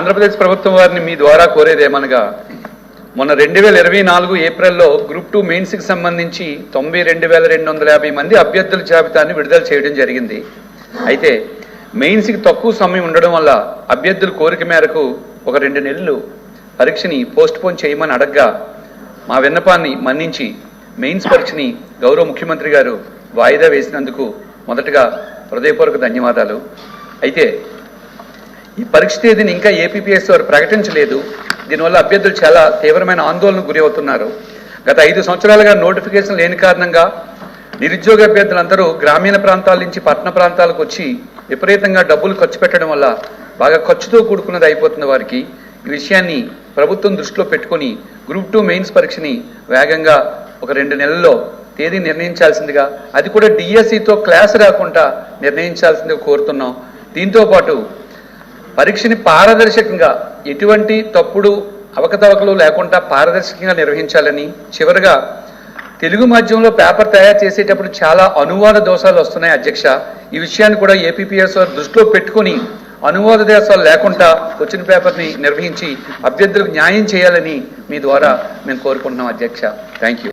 ఆంధ్రప్రదేశ్ ప్రభుత్వం వారిని మీ ద్వారా కోరేదేమనగా మొన్న రెండు వేల ఇరవై నాలుగు ఏప్రిల్లో గ్రూప్ టూ మెయిన్స్కి సంబంధించి తొంభై రెండు వేల రెండు వందల యాభై మంది అభ్యర్థుల జాబితాను విడుదల చేయడం జరిగింది. అయితే మెయిన్స్కి తక్కువ సమయం ఉండడం వల్ల అభ్యర్థుల కోరిక మేరకు ఒక రెండు నెలలు పరీక్షని పోస్ట్ పోన్ చేయమని అడగ్గా మా విన్నపాన్ని మన్నించి మెయిన్స్ పరీక్షని గౌరవ ముఖ్యమంత్రి గారు వాయిదా వేసినందుకు మొదటగా హృదయపూర్వక ధన్యవాదాలు. అయితే ఈ పరీక్ష తేదీని ఇంకా ఏపీపీఎస్ వారు ప్రకటించలేదు. దీనివల్ల అభ్యర్థులు చాలా తీవ్రమైన ఆందోళనకు గురి అవుతున్నారు. గత ఐదు సంవత్సరాలుగా నోటిఫికేషన్ లేని కారణంగా నిరుద్యోగ అభ్యర్థులందరూ గ్రామీణ ప్రాంతాల నుంచి పట్టణ ప్రాంతాలకు వచ్చి విపరీతంగా డబ్బులు ఖర్చు పెట్టడం వల్ల బాగా ఖర్చుతో కూడుకున్నది అయిపోతుంది వారికి ఈ విషయాన్ని ప్రభుత్వం దృష్టిలో పెట్టుకొని గ్రూప్ టూ మెయిన్స్ పరీక్షని వేగంగా ఒక రెండు నెలల్లో తేదీ నిర్ణయించాల్సిందిగా అది కూడా డిఎస్సితో క్లాస్ రాకుండా నిర్ణయించాల్సిందిగా కోరుతున్నాం. దీంతో పాటు పరీక్షని పారదర్శకంగా ఎటువంటి తప్పుడు అవకతవకలు లేకుండా పారదర్శకంగా నిర్వహించాలని చివరగా తెలుగు మాధ్యమంలో పేపర్ తయారు చేసేటప్పుడు చాలా అనువాద దోషాలు వస్తున్నాయి అధ్యక్ష. ఈ విషయాన్ని కూడా ఏపీపీఎస్ దృష్టిలో పెట్టుకుని అనువాద దోషాలు లేకుండా వచ్చిన పేపర్ని నిర్వహించి అభ్యర్థులకు న్యాయం చేయాలని మీ ద్వారా మేము కోరుకుంటున్నాం అధ్యక్ష. Thank you